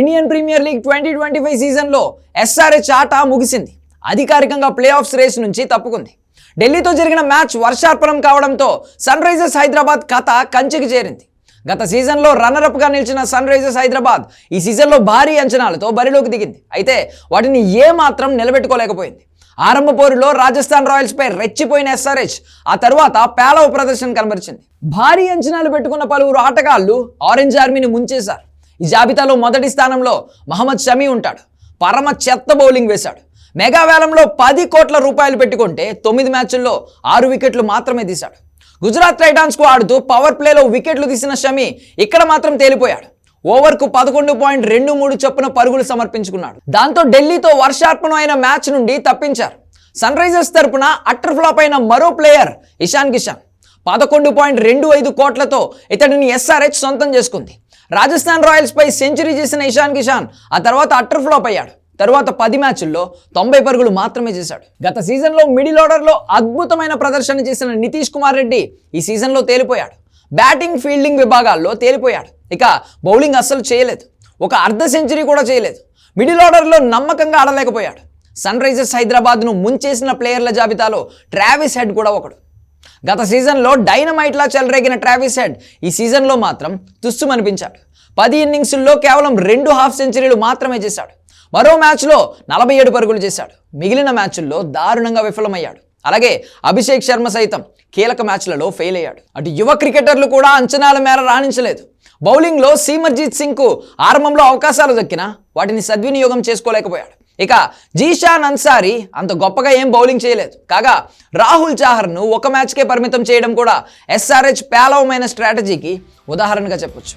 Indian premier league twenty twenty five సీజన్లో SRH ఆట ముగిసింది. అధికారికంగా ప్లే ఆఫ్స్ రేస్ నుంచి తప్పుకుంది. ఢిల్లీతో జరిగిన మ్యాచ్ వర్షార్పణం కావడంతో సన్ రైజర్స్ హైదరాబాద్ కథ కంచికి చేరింది. గత సీజన్లో రన్నరప్గా నిలిచిన సన్ రైజర్స్ హైదరాబాద్ ఈ సీజన్లో భారీ అంచనాలతో బరిలోకి దిగింది. అయితే వాటిని ఏమాత్రం నిలబెట్టుకోలేకపోయింది. ఆరంభ పోరులో రాజస్థాన్ రాయల్స్పై రెచ్చిపోయిన ఎస్ఆర్హెచ్ ఆ తర్వాత పేలవ ప్రదర్శన కనబరిచింది. భారీ అంచనాలు పెట్టుకున్న పలువురు ఆటగాళ్ళు ఆరెంజ్ ఆర్మీని ముంచేశారు. ఈ జాబితాలో మొదటి స్థానంలో మహమ్మద్ షమీ ఉంటాడు. పరమ చెత్త బౌలింగ్ వేశాడు. మెగా వేలంలో పది కోట్ల రూపాయలు పెట్టుకుంటే తొమ్మిది మ్యాచ్ల్లో ఆరు వికెట్లు మాత్రమే తీశాడు. గుజరాత్ టైటాన్స్కు ఆడుతూ పవర్ ప్లేలో వికెట్లు తీసిన షమి ఇక్కడ మాత్రం తేలిపోయాడు. ఓవర్కు పదకొండు పాయింట్ రెండు మూడు చొప్పున పరుగులు సమర్పించుకున్నాడు. దాంతో ఢిల్లీతో వర్షార్పణం అయిన మ్యాచ్ నుండి తప్పించారు. సన్ రైజర్స్ తరపున అట్టర్ ఫ్లాప్ అయిన మరో ప్లేయర్ ఇషాన్ కిషాన్. పదకొండు పాయింట్ రెండు ఐదు కోట్లతో ఇతడిని ఎస్ఆర్హెచ్ సొంతం చేసుకుంది. రాజస్థాన్ రాయల్స్పై సెంచరీ చేసిన ఇషాన్ కిషాన్ ఆ తర్వాత అట్టర్ ఫ్లాప్ అయ్యాడు. తరువాత పది మ్యాచ్ల్లో తొంభై పరుగులు మాత్రమే చేశాడు. గత సీజన్లో మిడిల్ ఆర్డర్లో అద్భుతమైన ప్రదర్శన చేసిన నితీష్ కుమార్ రెడ్డి ఈ సీజన్లో తేలిపోయాడు. బ్యాటింగ్ ఫీల్డింగ్ విభాగాల్లో తేలిపోయాడు. ఇక బౌలింగ్ అస్సలు చేయలేదు. ఒక అర్ధ సెంచరీ కూడా చేయలేదు. మిడిల్ ఆర్డర్లో నమ్మకంగా ఆడలేకపోయాడు. సన్ రైజర్స్ హైదరాబాద్ను ముంచేసిన ప్లేయర్ల జాబితాలో ట్రావిస్ హెడ్ కూడా ఒకడు. గత సీజన్లో డైనమైట్లా చెలరేగిన ట్రావిస్ హెడ్. ఈ సీజన్లో మాత్రం తుస్సుమనిపించాడు. పది ఇన్నింగ్స్ల్లో కేవలం రెండు హాఫ్ సెంచరీలు మాత్రమే చేశాడు. మరో మ్యాచ్లో నలభై ఏడు పరుగులు చేశాడు. మిగిలిన మ్యాచ్ల్లో దారుణంగా విఫలమయ్యాడు. అలాగే అభిషేక్ శర్మ సైతం కీలక మ్యాచ్లలో ఫెయిల్ అయ్యాడు. అటు యువ క్రికెటర్లు కూడా అంచనాల మేర రాణించలేదు. బౌలింగ్లో సీమర్జీత్ సింగ్కు ఆరంభంలో అవకాశాలు దక్కినా వాటిని సద్వినియోగం చేసుకోలేకపోయాడు. ఇక జీషాన్ అన్సారీ అంత గొప్పగా ఏం బౌలింగ్ చేయలేదు. కాగా రాహుల్ చాహర్ను ఒక మ్యాచ్కే పరిమితం చేయడం కూడా ఎస్ఆర్హెచ్ పేలవమైన స్ట్రాటజీకి ఉదాహరణగా చెప్పొచ్చు.